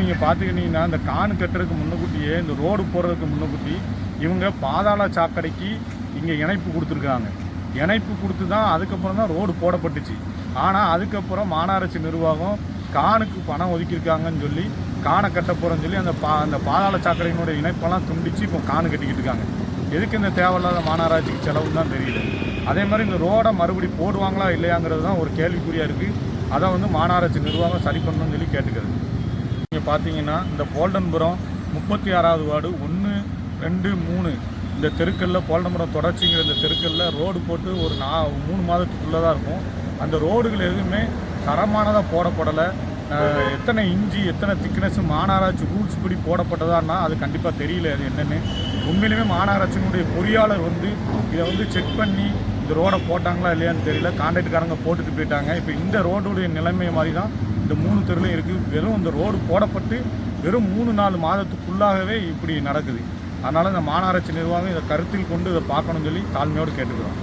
நீங்கள் பார்த்துக்கிட்டீங்கன்னா இந்த கான் கட்டுறதுக்கு முன்னக்கூட்டியே இந்த ரோடு போடுறதுக்கு முன்னக்கூட்டி இவங்க பாதாள சாக்கடைக்கு இங்கே இணைப்பு கொடுத்துருக்காங்க. இணைப்பு கொடுத்து தான் அதுக்கப்புறம் தான் ரோடு போடப்பட்டுச்சு. ஆனால் அதுக்கப்புறம் மாநகராட்சி நிர்வாகம் கானுக்கு பணம் ஒதுக்கியிருக்காங்கன்னு சொல்லி கானை கட்ட போகிறோன்னு சொல்லி அந்த பா அந்த பாதாள சாக்கடையினுடைய இணைப்பெல்லாம் துண்டிச்சு இப்போ காணு கட்டிக்கிட்டு இருக்காங்க. எதுக்கு இந்த தேவையில்லாத மாநகராட்சிக்கு செலவுன்னு தான் தெரியல. அதே மாதிரி இந்த ரோடை மறுபடி போடுவாங்களா இல்லையாங்கிறது தான் ஒரு கேள்விக்குறியாக இருக்குது அதை வந்து மாநகராட்சி நிர்வாகம் சரி பண்ணணும்னு சொல்லி கேட்டுக்கிறது. நீங்கள் பார்த்தீங்கன்னா இந்த போல்டன்புரம் முப்பத்தி ஆறாவது வார்டு ஒன்று ரெண்டு மூணு. இந்த தெருக்களில் போல்டன்புரம் தொடர்ச்சிங்கிற இந்த தெருக்களில் ரோடு போட்டு ஒரு நா மூணு மாதத்துக்குள்ளே தான் இருக்கும். அந்த ரோடுகள் எதுவுமே தரமானதாக போடப்படலை. எத்தனை இஞ்சி எத்தனை திக்னஸ் மாநகராட்சி ரூல்ஸ் படி போடப்பட்டதான்னா அது கண்டிப்பாக தெரியல அது என்னென்னு. உண்மையிலுமே மாநகராட்சியினுடைய பொறியாளர் வந்து இதை வந்து செக் பண்ணி இந்த ரோடை போட்டாங்களா இல்லையான்னு தெரியல. கான்ட்ராக்டுக்காரங்க போட்டுட்டு போயிட்டாங்க. இப்போ இந்த ரோடுடைய நிலைமை மாதிரி தான் இந்த மூணு தெருலையும் இருக்குது வெறும் இந்த ரோடு போடப்பட்டு வெறும் மூணு நாலு மாதத்துக்குள்ளாகவே இப்படி நடக்குது. அதனால் இந்த மாநகராட்சி நிர்வாகம் இதை கருத்தில் கொண்டு இதை பார்க்கணும்னு சொல்லி தாழ்மையோடு கேட்டுக்கிறோம்.